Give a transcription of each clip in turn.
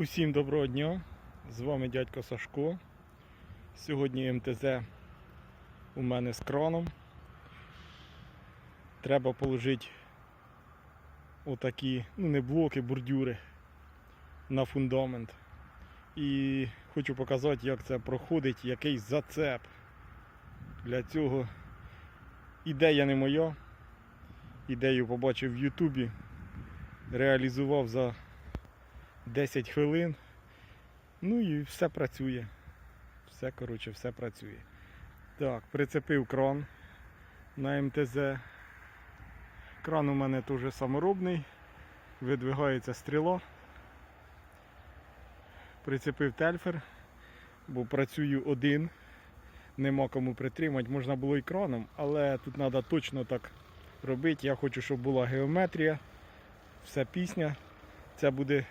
Усім доброго дня! З вами дядько Сашко. Сьогодні МТЗ у мене з краном. Треба положити отакі, ну не блоки, бордюри на фундамент. І хочу показати, як це проходить, якийсь зацеп. Для цього ідея не моя. Ідею побачив в Ютубі, реалізував за 10 хвилин. Ну і все працює. Все, коротше, все працює. Так, прицепив кран на МТЗ. Кран у мене теж саморобний. Видвигається стріла. Прицепив тельфер, бо працюю один. Нема кому притримати. Можна було і краном, але тут треба точно так робити. Я хочу, щоб була геометрія, все пісня. Це буде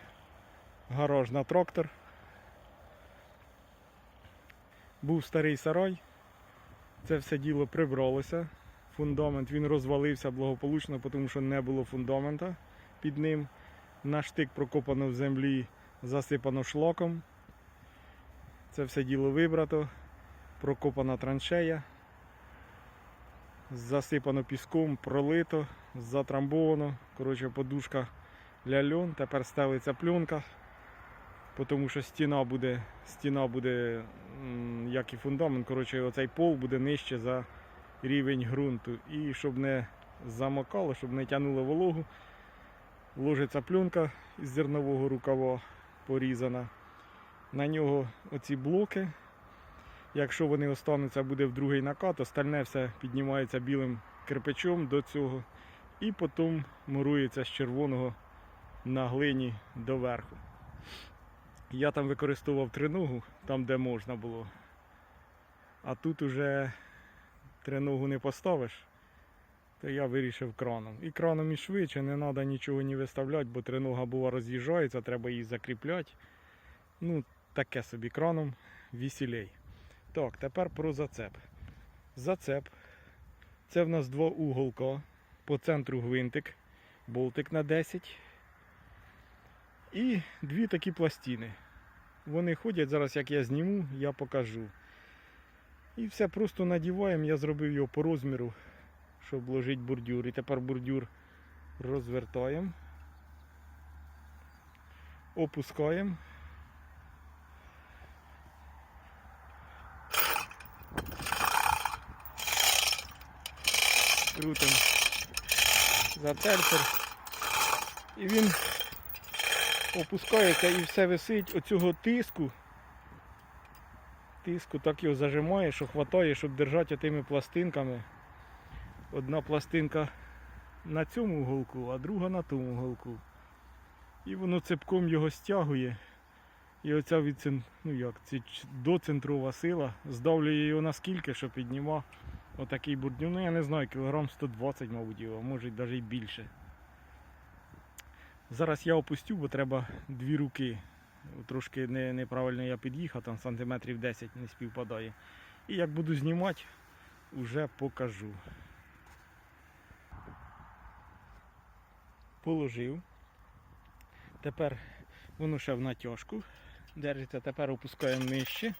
гараж на трактор. Був старий сарай. Це все діло прибралося. Фундамент він розвалився благополучно, тому що не було фундамента під ним. На штик прокопано в землі, засипано шлаком. Це все діло вибрато, прокопана траншея, засипано піском, пролито, затрамбовано. Коротше, подушка ляльон, тепер стелиться пленка тому що стіна буде, стіна буде, як і фундамент, коротше, оцей пол буде нижче за рівень ґрунту. І щоб не замокало, щоб не тягнуло вологу, ложиться пленка із зернового рукава порізана. На нього оці блоки. Якщо вони остануться, буде в другий накат, остальне все піднімається білим кирпичом до цього. І потім мурується з червоного на глині доверху. Я там використовував триногу, там де можна було. А тут уже триногу не поставиш, то я вирішив краном. І краном і швидше, не треба нічого не виставляти, бо тринога була роз'їжджається, треба її закріпляти. Ну, таке собі краном веселей. Так, тепер про зацеп. Зацеп. Це в нас два уголка. По центру гвинтик, болтик на 10. І дві такі пластини. Вони ходять, зараз як я зніму, я покажу. І все просто надіваємо, я зробив його по розміру, щоб вложити бордюр. І тепер бордюр розвертаємо, опускаємо. Крутимо за тельфер. І він опускається і все висить оцього тиску. Тиску так його зажимає, що хватає, щоб держати тими пластинками. Одна пластинка на цьому уголку, а друга на тому уголку. І воно цепком його стягує. І оця від ну як, доцентрова сила здавлює його наскільки, що підніма отакий бурдюн. Ну я не знаю, кілограм 120, мабуть, його, може навіть більше. Зараз я опустю, бо треба дві руки. Трошки не, неправильно я під'їхав, там сантиметрів 10 не співпадає. І як буду знімати, вже покажу. Положив. Тепер воно ще в натяжку. Держиться, тепер опускаємо нижче.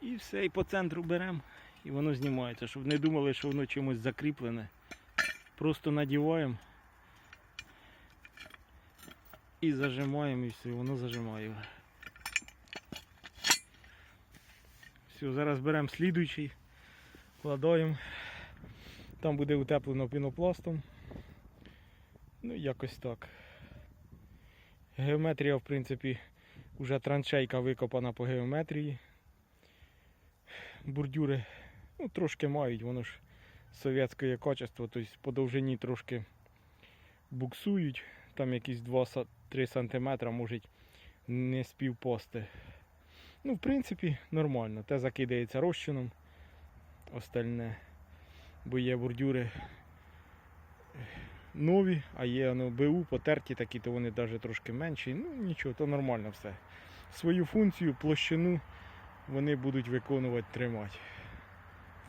І все, і по центру беремо, і воно знімається, щоб не думали, що воно чимось закріплене. Просто надіваємо і зажимаємо, і все, воно зажимає. Все, зараз беремо слідуючий, вкладаємо. Там буде утеплено пінопластом. Ну, якось так. Геометрія, в принципі, вже траншейка викопана по геометрії. Бордюри ну, трошки мають, воно ж совєтське качество, тобто по довжині трошки буксують, там якісь 2-3 см можуть не співпасти. Ну, в принципі, нормально. Те закидається розчином, остальне. Бо є бордюри нові, а є ну, БУ потерті такі, то вони навіть трошки менші. Ну нічого, то нормально все. Свою функцію, площину вони будуть виконувати, тримати.